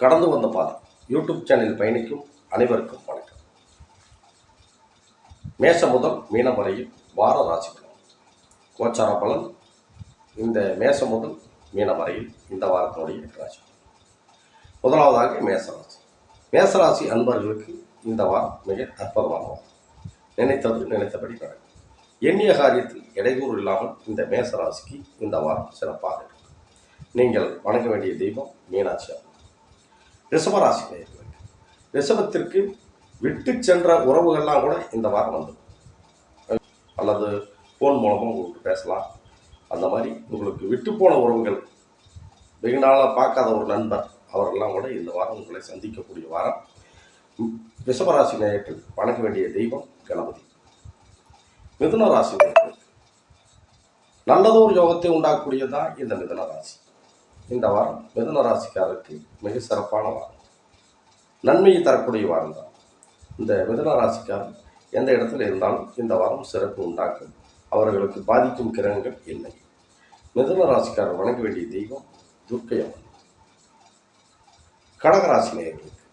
கடந்து வந்த பாதை. யூடியூப் சேனலில் பயணிக்கும் அனைவருக்கும் வணக்கம். மேசம் முதல் மீனம் வரையில் வார ராசி பலன் கோச்சார பலன் இந்த மேசம் முதல் மீனம் வரையில் இந்த வாரத்தினுடைய ராசி முதலாவதாக மேசராசி. மேசராசி அன்பர்களுக்கு இந்த வாரம் மிக அற்புதமான வாரம். நினைத்தது நினைத்தபடி நடக்கும். எண்ணிய காரியத்தில் இடையூறு இல்லாமல் இந்த மேசராசிக்கு இந்த வாரம் சிறப்பாக இருக்கும். நீங்கள் வணங்க வேண்டிய தெய்வம் மீனாட்சி ரிஷபராசி நேயர்களுக்கு ரிஷபத்திற்கு விட்டு சென்ற உறவுகள்லாம் கூட இந்த வாரம் வந்து. அல்லது ஃபோன் மூலமாக உங்களுக்கு பேசலாம். அந்த மாதிரி உங்களுக்கு விட்டு போன உறவுகள் வெகு நாளாக பார்க்காத ஒரு நண்பர் அவரெல்லாம் கூட இந்த வாரம் உங்களை சந்திக்கக்கூடிய வாரம். ரிஷபராசி நேயர்கள் வணங்க வேண்டிய தெய்வம் கணபதி. மிதுன ராசி நேயர்களுக்கு நல்லதொரு யோகத்தை உண்டாக்கக்கூடியதான் இந்த மிதுன ராசி இந்த வாரம் மிதுன ராசிக்காரருக்கு மிக சிறப்பான வாரம். நன்மையை தரக்கூடிய வாரம் தான். இந்த மிதுன ராசிக்காரர் எந்த இடத்துல இருந்தாலும் இந்த வாரம் சிறப்பு உண்டாக்கும். அவர்களுக்கு பாதிக்கும் கிரகங்கள் இல்லை. மிதுன ராசிக்காரர் வணங்க வேண்டிய தெய்வம் துர்க்கையம் கடகராசி நேயர்களுக்கு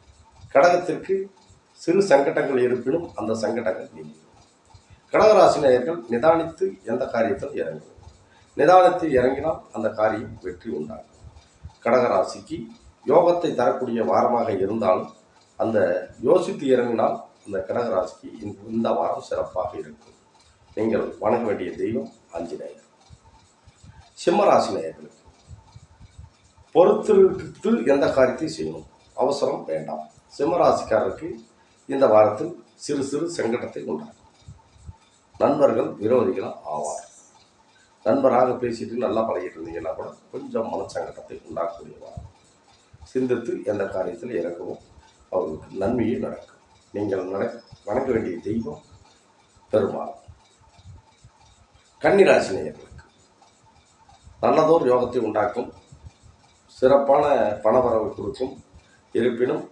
கடகத்திற்கு சிறு சங்கடங்கள் இருப்பினும் அந்த சங்கடங்கள் நீங்கும். கடகராசி நேயர்கள் நிதானித்து எந்த காரியத்தில் இறங்கும். நிதானத்தில் இறங்கினால் அந்த காரியம் வெற்றி உண்டாகும். கடகராசிக்கு யோகத்தை தரக்கூடிய வாரமாக இருந்தாலும் அந்த யோசித்து இறங்கினால் அந்த கடகராசிக்கு இந்த- இந்த வாரம் சிறப்பாக இருக்கும். நீங்கள் வணங்க வேண்டிய தெய்வம் ஆஞ்சநேயர். சிம்மராசி நேயர்களுக்கு பொறுத்திருத்து எந்த காரியத்தை செய்யணும்? அவசரம் வேண்டாம். சிம்மராசிக்காரருக்கு இந்த வாரத்தில் சிறு சிறு சங்கடத்தை உண்டாகும் நண்பர்கள் விரோதிகளும் ஆவார். நண்பராக பேசிட்டு நல்லா பழகிட்டு இருந்தீங்கன்னா கூட கொஞ்சம் மனச்சங்கடத்தை உண்டாக்கக்கூடிய சிந்தித்து எந்த காரியத்தில் இறங்கவும் அவர்களுக்கு நன்மையே நடக்கும். நீங்கள் நட வணங்க வேண்டிய தெய்வம் பெருமாள். கன்னிராசி நேயர்களுக்கு நல்லதோர் யோகத்தை உண்டாக்கும் சிறப்பான பணவரவு கொடுக்கும் இருப்பினும்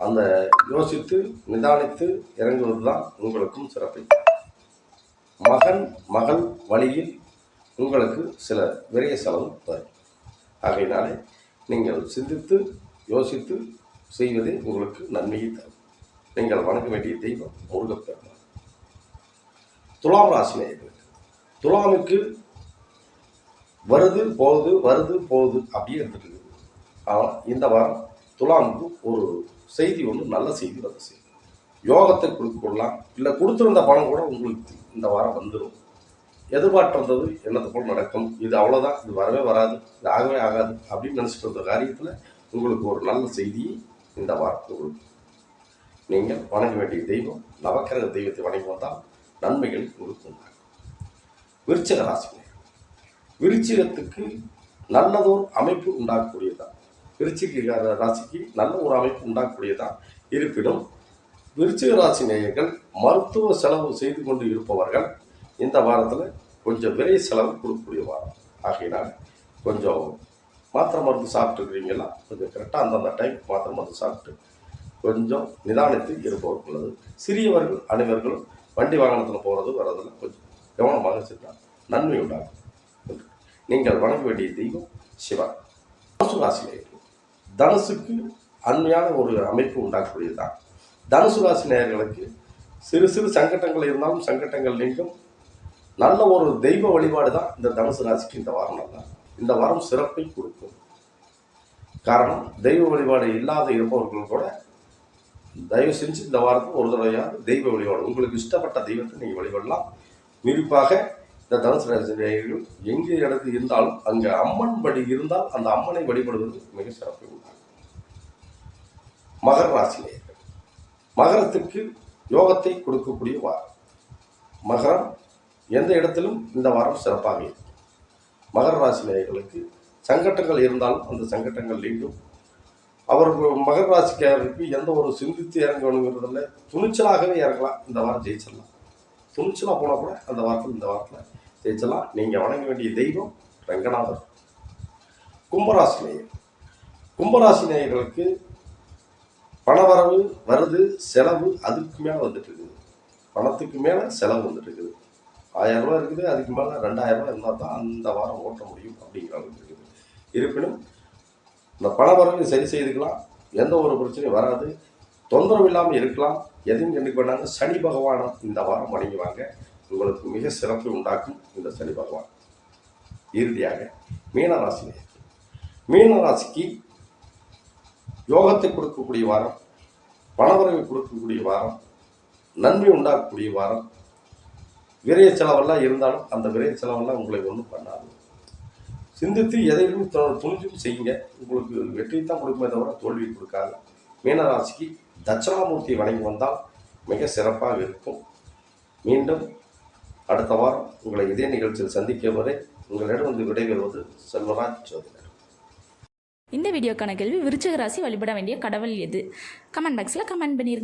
அந்த யோசித்து நிதானித்து இறங்குவது தான் உங்களுக்கும் சிறப்பை மகன் மகள் வழியில் உங்களுக்கு சில விரைய செலவு வரும். ஆகையினாலே நீங்கள் சிந்தித்து யோசித்து செய்வதே உங்களுக்கு நன்மையை தரும். நீங்கள் வணங்க வேண்டிய தெய்வம் முருகப்பெருமாள் துலாம் ராசி நேயர்களுக்கு துலாமுக்கு வருது போகுது வருது போகுது அப்படியே இருந்துட்டு ஆனால் இந்த வாரம் துலாமுக்கு ஒரு செய்தி ஒன்று நல்ல செய்தி வந்து செய்யும் யோகத்தை கொடுக்கலாம் இல்லை கொடுத்துருந்த பணம் கூட உங்களுக்கு இந்த வாரம் வந்துடும் எதிர்பார்த்திருந்தது என்னது போல் நடக்கும்? இது அவ்வளோதான் இது வரவே வராது இது ஆகவே ஆகாது அப்படின்னு நினச்சிட்டு இருந்த காரியத்தில் உங்களுக்கு ஒரு நல்ல செய்தியை இந்த வாரம் உங்களுக்கு நீங்கள் வணங்க வேண்டிய தெய்வம் நவக்கிரக தெய்வத்தை வணங்கி வந்தால் நன்மைகள் உங்களுக்கு உண்டாகும் ராசினி ராசி விருச்சிகத்துக்கு நல்லதோர் அமைப்பு உண்டாகக்கூடியதான் விருச்சிக ராசிக்கு நல்ல ஒரு அமைப்பு உண்டாகக்கூடியதான் இருப்பினும் விருச்சிக ராசி நேயர்கள் மருத்துவ செலவு செய்து கொண்டு இருப்பவர்கள் இந்த வாரத்தில் கொஞ்சம் விரை செலவு கொடுக்கக்கூடிய வாரம். ஆகையினால் கொஞ்சம் மாத்திரை மருந்து சாப்பிட்டுருக்கிறீங்களா? கொஞ்சம் கரெக்டாக அந்தந்த டைம் மாத்திரை மருந்து சாப்பிட்டு கொஞ்சம் நிதானத்தில் இருப்பவர் உள்ளது. சிறியவர்கள் அனைவர்களும் வண்டி வாகனத்தில் போகிறது வர்றதில் கொஞ்சம் கவனமாக சென்றால் நன்மை உண்டாகும். நீங்கள் வணங்க வேண்டிய தெய்வம் சிவன். தனுசு ராசி தனுசுக்கு அண்மையான ஒரு அமைப்பு உண்டாக்கக்கூடியதுதான். தனுசு ராசி நேயர்களுக்கு சிறு சிறு சங்கடங்கள் இருந்தாலும் சங்கடங்கள் நீங்கும். நல்ல ஒரு தெய்வ வழிபாடு தான் இந்த தனுசு ராசிக்கு இந்த வாரம் நல்லா இந்த வாரம் சிறப்பை கொடுக்கும். காரணம் தெய்வ வழிபாடு இல்லாத இருப்பவர்கள் கூட தயவு செஞ்சு இந்த வாரத்துக்கு ஒரு தடவையாவது தெய்வ வழிபாடு. உங்களுக்கு இஷ்டப்பட்ட தெய்வத்தை நீங்கள் வழிபடலாம். குறிப்பாக இந்த தனுசு ராசி எங்கே இடத்து இருந்தாலும் அங்கே அம்மன் படி இருந்தால் அந்த அம்மனை வழிபடுவது மிக சிறப்பு உண்டாகும். மகர ராசினியர்கள் மகரத்துக்கு யோகத்தை கொடுக்கக்கூடிய வாரம். மகரம் எந்த இடத்திலும் இந்த வாரம் சிறப்பாக இருக்கும். மகர ராசி நேயர்களுக்கு சங்கடங்கள் இருந்தாலும் அந்த சங்கடங்கள் நீங்கும். அவருக்கு மகர ராசிக்காரருக்கு எந்த ஒரு சிந்தித்து இறங்கணுங்கிறதில்ல துணிச்சலாகவே இறங்கலாம். இந்த வாரம் ஜெயிச்சிடலாம். துணிச்சலாக போனால் கூட அந்த வாரத்தில் இந்த வாரத்தில் ஜெயிச்சலாம் நீங்கள் வணங்க வேண்டிய தெய்வம் ரங்கநாதர். கும்பராசி நேயர். கும்பராசி நேயர்களுக்கு பணவரவு வருது செலவு அதுக்கு மேலே வந்துட்டு இருக்குது. பணத்துக்கு மேலே செலவு வந்துட்டு இருக்குது. ஆயிரம் ரூபாய் இருக்குது அதுக்கு மேலே ரெண்டாயிரம் ரூபாய் இருந்தால் தான் அந்த வாரம் ஓட்ட முடியும் அப்படிங்கிற அளவுக்கு இருக்குது. இருப்பினும் இந்த பணவரவை சரி செய்துக்கலாம் எந்த ஒரு பிரச்சனையும் வராது. தொந்தரவு இல்லாமல் இருக்கலாம். எதையும் கண்டுக்க வேண்டாங்க. சனி பகவானை இந்த வாரம் வணங்குவாங்க உங்களுக்கு மிக சிறப்பு உண்டாக்கும் இந்த சனி பகவான். இறுதியாக மீனராசி மீனராசிக்கு யோகத்தை கொடுக்கக்கூடிய வாரம் பணவரவை கொடுக்கக்கூடிய வாரம் நன்மை உண்டாக்கக்கூடிய வாரம் விரைய செலவெல்லாம் இருந்தாலும் அந்த விரைய செலவெல்லாம் உங்களை ஒன்றும் பண்ணாது. சிந்தித்து எதையும் துணிஞ்சும் செய்யுங்க. உங்களுக்கு வெற்றி தான் கொடுக்குமே தவிர தோல்வி கொடுக்காது. மீனராசிக்கு தட்சிணாமூர்த்தி வணங்கி வந்தால் மிக சிறப்பாக இருக்கும். மீண்டும் அடுத்த வாரம் உங்களை இதே நிகழ்ச்சியில் சந்திக்க வரை உங்களிடம் வந்து விடைபெறுவது செல்வராஜ் சோதனர் இந்த வீடியோக்கான கேள்வி விருச்சிக ராசி வழிபட வேண்டிய கடவுள் எது? கமெண்ட் பாக்ஸில் கமெண்ட் பண்ணிருங்க.